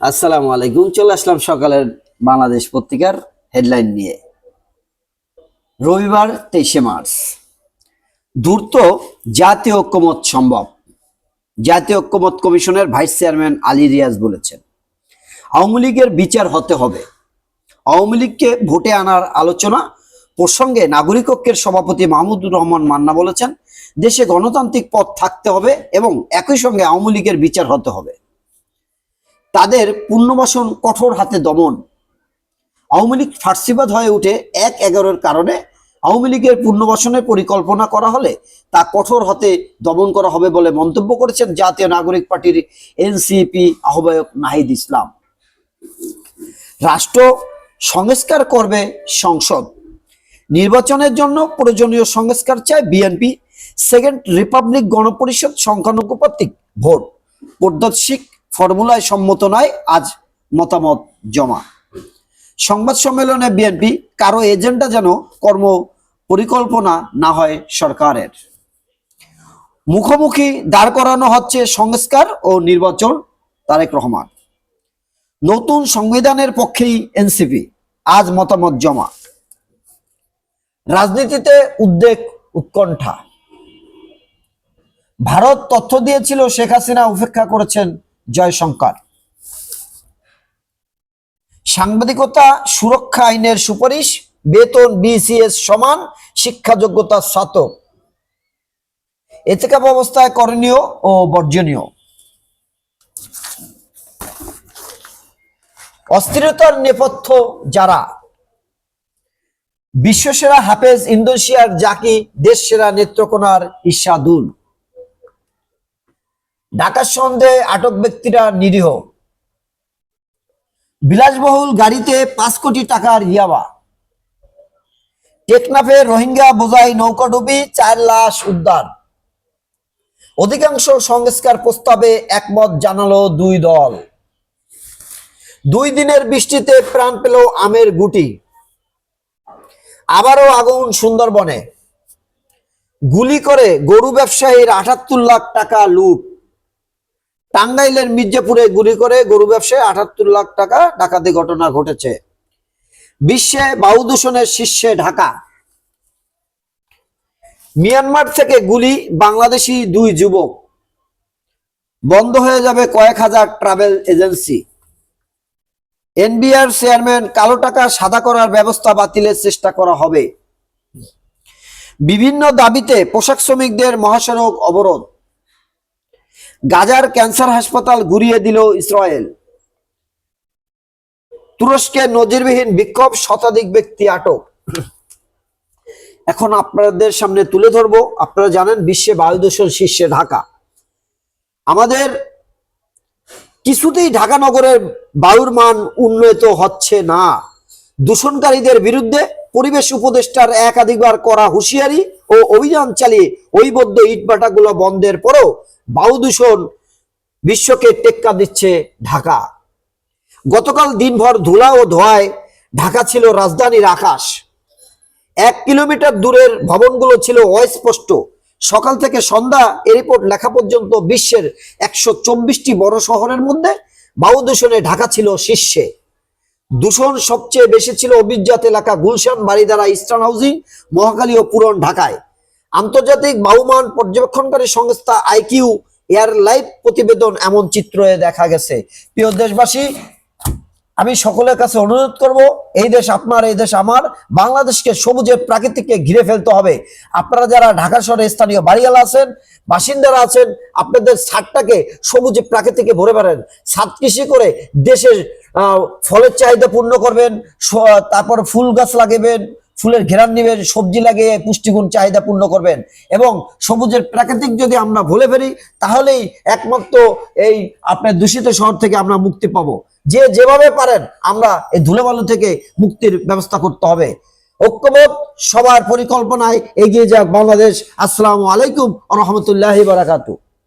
আসসালামু আলাইকুম। চলে আসলাম সকালের বাংলাদেশ পত্রিকার হেডলাইন নিয়ে। রবিবার তেইশে মার্চ। দ্রুত জাতীয় ঐক্যমত সম্ভব। জাতীয় ঐক্যমত কমিশনের ভাইস চেয়ারম্যান আলী রিয়াজ বলেছেন, আওয়ামী লীগের বিচার হতে হবে। আওয়ামী লীগকে ভোটে আনার আলোচনা প্রসঙ্গে নাগরিক ঐক্যের সভাপতি মাহমুদুর রহমান মান্না বলেছেন, দেশে গণতান্ত্রিক পথ থাকতে হবে এবং একই সঙ্গে আওয়ামী লীগের বিচার হতে হবে। তাদের পুণ্যবাসন কঠোর হাতে দমন। আওয়ামী লীগ ফার্সিবাদ হয়ে উঠে এক এগারোর কারণে আওয়ামী লীগের পুনর্বাসনের পরিকল্পনা করা হলে তা কঠোর হাতে দমন করা হবে বলে মন্তব্য করেছেন জাতীয় নাগরিক পার্টির এনসিপি আহ্বায়ক নাহিদ ইসলাম। রাষ্ট্র সংস্কার করবে সংসদ। নির্বাচনের জন্য প্রয়োজনীয় সংস্কার চায় বিএনপি, সেকেন্ড রিপাবলিক গণপরিষদ সংখ্যানুপাতিক ভোট পদ্ধতিক ফর্মুলায় সম্মত নয়, আজ মতামত জমা। সংবাদ সম্মেলনে বিএনপি কারও এজেন্ডা যেন কর্ম পরিকল্পনা না হয় সরকারের। মুখোমুখি দাঁড় করানো হচ্ছে সংস্কার ও নির্বাচন, তারেক রহমান। নতুন সংবিধানের পক্ষেই এনসিপি, আজ মতামত জমা। রাজনীতিতে উদ্বেগ, উৎকণ্ঠা। ভারত তথ্য দিয়েছিল শেখ হাসিনা, উপেক্ষা করেছেন জয়শঙ্কর সাংবাদিকতা সুরক্ষা আইনের সুপারিশ, বেতন বিসিএস সমান শিক্ষা যোগ্যতা স্নাতক। এতেকাপ অবস্থায় করণীয় ও বর্জনীয়। অস্থিরতার নেপথ্য যারা, বিশ্বসেরা হাফেজ ইন্দোনেশিয়ার জাকি দেশ সেরা নেত্রকোনার ঈশাদুল ঢাকার সন্দেহে আটক ব্যক্তিরা নিরীহ। বিলাসবহুল গাড়িতে পাঁচ কোটি টাকার ইয়াবা। টেকনাফে রোহিঙ্গা বোঝাই নৌকাডুবি চার লাশ উদ্ধার। অধিকাংশ সংস্কার প্রস্তাবে একমত জানালো দুই দল। দুই দিনের বৃষ্টিতে প্রাণ পেল আমের গুটি। আবারও আগুন সুন্দরবনে। গুলি করে গরু ব্যবসায়ীর আটাত্তর লাখ টাকা লুট। টাঙ্গাইলের মির্জাপুরে গুলি করে গরু ব্যবসায় আটাত্তর লাখ টাকা ডাকাতি ঘটনা ঘটেছে। বিশ্বে বায়ু দূষণের শীর্ষে ঢাকা। মিয়ানমার থেকে গুলি বাংলাদেশি দুই যুবক। বন্ধ হয়ে যাবে কয়েক হাজার ট্রাভেল এজেন্সি। এনবিআর চেয়ারম্যান কালো টাকা সাদা করার ব্যবস্থা বাতিলের চেষ্টা করা হবে। বিভিন্ন দাবিতে পোশাক শ্রমিকদের মহাসড়ক অবরোধ। গাজার ক্যান্সার হাসপাতাল ঘুরিয়ে দিল ইসরায়েল। তুরস্কে নজিরবিহীন বিক্ষোভ শতাধিক ব্যক্তি আটক। এখন আপনাদের সামনে তুলে ধরবো। আপনারা জানেন বিশ্বে বায়ু দূষণ শীর্ষে ঢাকা। আমাদের কিছুতেই ঢাকা নগরের বায়ুর মান উন্নত হচ্ছে না। দূষণকারীদের বিরুদ্ধে পরিবেশ উপদেষ্টার একাধিকবার করা হুঁশিয়ারি। ও অভিযান চালিয়ে ঐবদ্ধ ইটভাটাগুলো বন্ধের পরও বায়ু দূষণ বিশ্বকে টেক্কা দিচ্ছে ঢাকা। গতকাল দিনভর ধুলা ও ধোঁয়ায় ঢাকা ছিল রাজধানীর আকাশ। এক কিলোমিটার দূরের ভবনগুলো ছিল অস্পষ্ট। সকাল থেকে সন্ধ্যা এ রিপোর্ট লেখা পর্যন্ত বিশ্বের একশো চব্বিশটি বড় শহরের মধ্যে বায়ু দূষণে ঢাকা ছিল শীর্ষে। দূষণ সবচেয়ে বেশি ছিল অভিজাত এলাকা গুলশান বাড়িদারা ইস্টার্ন হাউজিং মহাকালী ও পুরন ঢাকায়। আন্তর্জাতিক বায়ুমান পর্যবেক্ষণকারী সংস্থা আইকিউ এয়ার লাইভ প্রতিবেদন এমন চিত্রে দেখা গেছে। প্রিয় দেশবাসী আমি সকলের কাছে অনুরোধ করব, এই দেশ আপনার, এই দেশ আমার, বাংলাদেশকে সবুজে, প্রাকৃতিককে ঘিরে ফেলতে হবে। আপনারা যারা ঢাকা শহরে স্থানীয় বাড়িওয়ালা আছেন, বাসিন্দারা আছেন, আপনাদের ছাদটাকে সবুজে, প্রাকৃতিকে ভরে পারেন ছাদ কৃষি করে দেশের ফলের চাহিদা পূর্ণ করবেন তারপর ফুল গাছ লাগাবেন, ফুলের ঘেরান নেবেন, সবজি লাগিয়ে পুষ্টিগুণ, চাহিদা পূর্ণ করবেন। এবং সবুজের প্রাকৃতিক যদি আমরা ভুলে ফেলি, তাহলেই একমাত্র এই আপনার দূষিত শহর থেকে আমরা মুক্তি পাবো। যে যেভাবে পারেন, আমরা এই ধুলোবালু থেকে মুক্তির ব্যবস্থা করতে হবে। ঐক্যবোধ সবার পরিকল্পনায় এগিয়ে যাক বাংলাদেশ। আসসালামু আলাইকুম রহমতুল্লাহ বারাকাতু